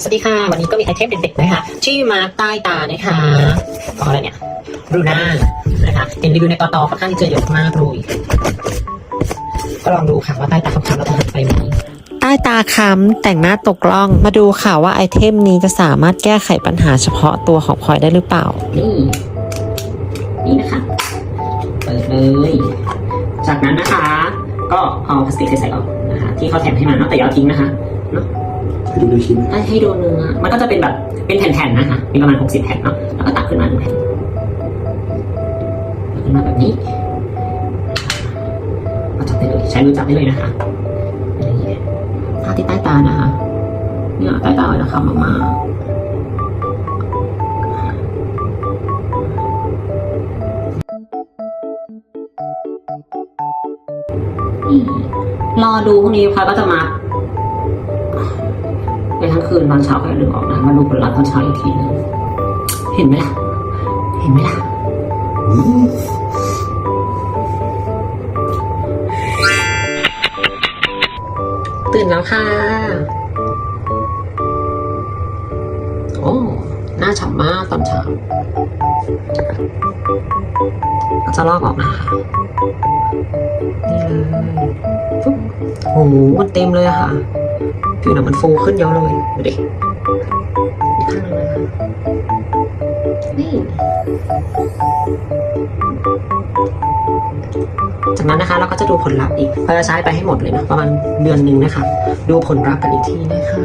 สวัสดีค่ะ วันนี้ก็มีไอเทมเด็ดๆนะคะที่มาใต้ตานะคะของอะไรเนี่ยรูน่านะคะเห็นรีวิวในตอตอค่อนข้างที่จะเยอะมากเลยก็ลองดูค่ะว่าใต้ตาคำๆเราจะหายไปไหมใต้ตาค้ำแต่งหน้าตกล่องมาดูค่ะว่าไอเทมนี้จะสามารถแก้ไขปัญหาเฉพาะตัวของพลอยได้หรือเปล่า นี่ นี่นะคะ เปิดเลย จากนั้นนะคะ ก็เอาพลาสติกใส่ๆออกนะคะ ที่เขาแถมให้มาเนาะแต่อย่าเอาทิ้งนะคะเนาะ ให้ดูในชิ้นให้ให้ดูเนื้อมันก็จะเป็นแบบเป็นแผ่นๆนะคะมีประมาณ60แผ่นเนาะแล้วก็ตักขึ้นมาหนึ่งแผ่นตักขึ้นมาแบบนี้ก็จับได้เลยใช้มือจับได้เลยนะคะนี่ทาที่ใต้ตานะคะเนี่ยใต้ตาเลยนะคะมามารอดูพรุ่งนี้พลอยก็จะมา คืนตอนเช้าก็อย่าลืมออกนะมาดูผลลัพธ์ตอนเช้าอีกทีนึงเห็นไหมล่ะ เห็นไหมล่ะตื่นแล้วค่ะ โอ้หน้าฉ่ำมากตอนเช้าจะลอกออกนะคะนี่เลยปุ๊บโอ้โหมันเต็มเลยค่ะ ผิวหนังมันฟูขึ้นเยอะเลยดูดิอีกข้างหนึงนะคะนี่จากนั้นนะคะเราก็จะดูผลลัพธ์อีกเราจะใช้ไปให้หมดเลยนะประมาณเดือนหนึ่งนะคะ ดูผลลัพธ์กันอีกทีนะคะ